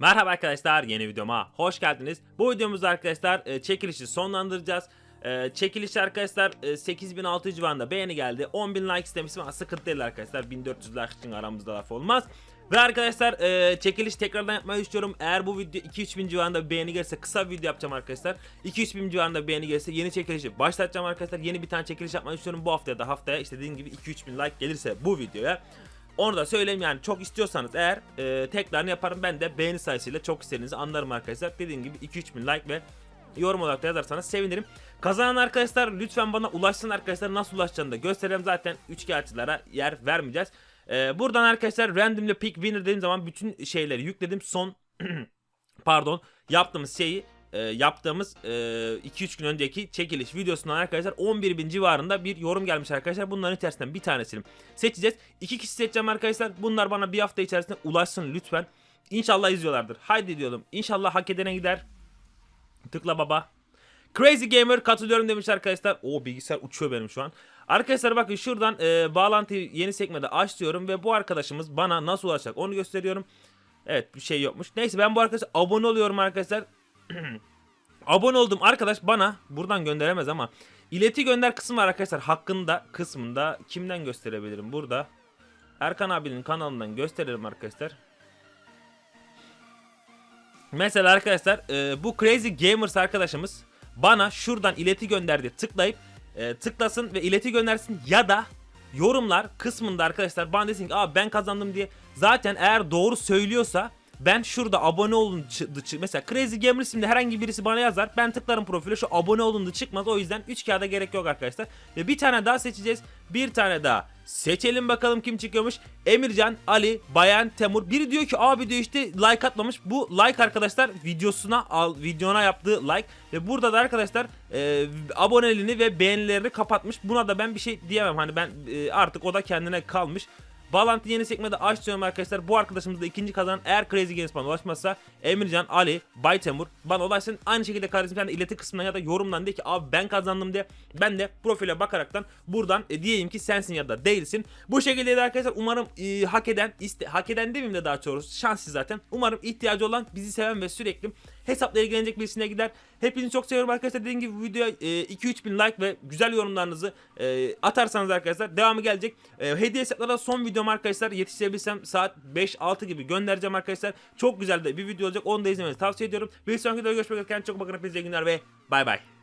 Merhaba arkadaşlar yeni videoma hoş geldiniz. Bu videomuzda arkadaşlar e, çekilişi sonlandıracağız. E, çekiliş arkadaşlar e, 8600 civarında beğeni geldi. 10.000 like istemiştim ama sıkıntı değil arkadaşlar. 1400 like için aramızda laf olmaz. Ve arkadaşlar e, çekiliş tekrardan yapmayı istiyorum. Eğer bu video 2-3 bin civarında beğeni gelirse kısa bir video yapacağım arkadaşlar. 2-3 bin civarında beğeni gelirse yeni çekilişi başlatacağım arkadaşlar. Yeni bir tane çekiliş yapmayı istiyorum. Bu haftaya da haftaya işte dediğim gibi 2-3 bin like gelirse bu videoya. Onu da söyleyeyim yani çok istiyorsanız eğer e, tekrarını yaparım ben de beğeni sayısıyla çok istediğinizi anlarım arkadaşlar. Dediğim gibi 2-3 bin like ve yorum olarak da yazarsanız sevinirim. Kazanan arkadaşlar lütfen bana ulaşsın arkadaşlar nasıl ulaşacağını da göstereyim zaten üçkağıtçılara yer vermeyeceğiz. E, buradan arkadaşlar randomly pick winner dediğim zaman bütün şeyleri yükledim son pardon yaptığımız şeyi e, yaptığımız 2-3 gün önceki çekiliş videosundan arkadaşlar 11 bin civarında bir yorum gelmiş arkadaşlar. Bunların içerisinden bir tanesini seçeceğiz. İki kişi seçeceğim arkadaşlar. Bunlar bana bir hafta içerisinde ulaşsın lütfen. İnşallah izliyorlardır. Haydi diyorum. İnşallah hak edene gider. Tıkla baba. Crazy Gamer katılıyorum demiş arkadaşlar. O bilgisayar uçuyor benim şu an. Arkadaşlar bakın şuradan e, bağlantıyı yeni sekmede aç diyorum ve bu arkadaşımız bana nasıl ulaşacak onu gösteriyorum. Evet bir şey yokmuş. Neyse ben bu arkadaşa abone oluyorum arkadaşlar. abone oldum. Arkadaş bana buradan gönderemez ama ileti gönder kısmı var arkadaşlar. Hakkında kısmında kimden gösterebilirim? Burada Erkan abinin kanalından gösteririm arkadaşlar. Mesela arkadaşlar e, bu Crazy Gamers arkadaşımız bana şuradan ileti gönderdi tıklayıp e, tıklasın ve ileti göndersin ya da yorumlar kısmında arkadaşlar bana desin ki Aa, ben kazandım diye. Zaten eğer doğru söylüyorsa ben şurada abone olun mesela Crazy Gamer isimli herhangi birisi bana yazar ben tıklarım profile şu abone olun da çıkmaz o yüzden 3 kağıda gerek yok arkadaşlar. Ve bir tane daha seçeceğiz bir tane daha seçelim bakalım kim çıkıyormuş. Emircan Ali Bayan Temur. Biri diyor ki abi diyor işte like atmamış. Bu like arkadaşlar videosuna al videona yaptığı like. Ve burada da arkadaşlar e, aboneliğini ve beğenilerini kapatmış. Buna da ben bir şey diyemem. Hani ben e, artık o da kendine kalmış Bağlantı yeni sekmede aç diyorum arkadaşlar. Bu arkadaşımız da ikinci kazanan eğer Crazy Games bana ulaşmazsa Emircan, Ali, Baytemur bana ulaşsın. Aynı şekilde kardeşim sen de ileti kısmından ya da yorumdan de ki abi ben kazandım diye. Ben de profile bakaraktan buradan e, diyeyim ki sensin ya da değilsin. Bu şekilde de arkadaşlar umarım e, hak eden, iste, hak eden demeyeyim de daha doğrusu şanslı zaten. Umarım ihtiyacı olan bizi seven ve sürekli hesapla ilgilenecek birisine gider. Hepinizi çok seviyorum arkadaşlar. Dediğim gibi videoya e, 2-3 bin like ve güzel yorumlarınızı e, atarsanız arkadaşlar devamı gelecek. E, hediye hesaplara son videom arkadaşlar yetiştirebilsem saat 5-6 gibi göndereceğim arkadaşlar. Çok güzel de bir video olacak. Onu da izlemenizi tavsiye ediyorum. Bir sonraki videoda görüşmek üzere. Kendinize çok bakın. Hepinize iyi günler ve bay bay.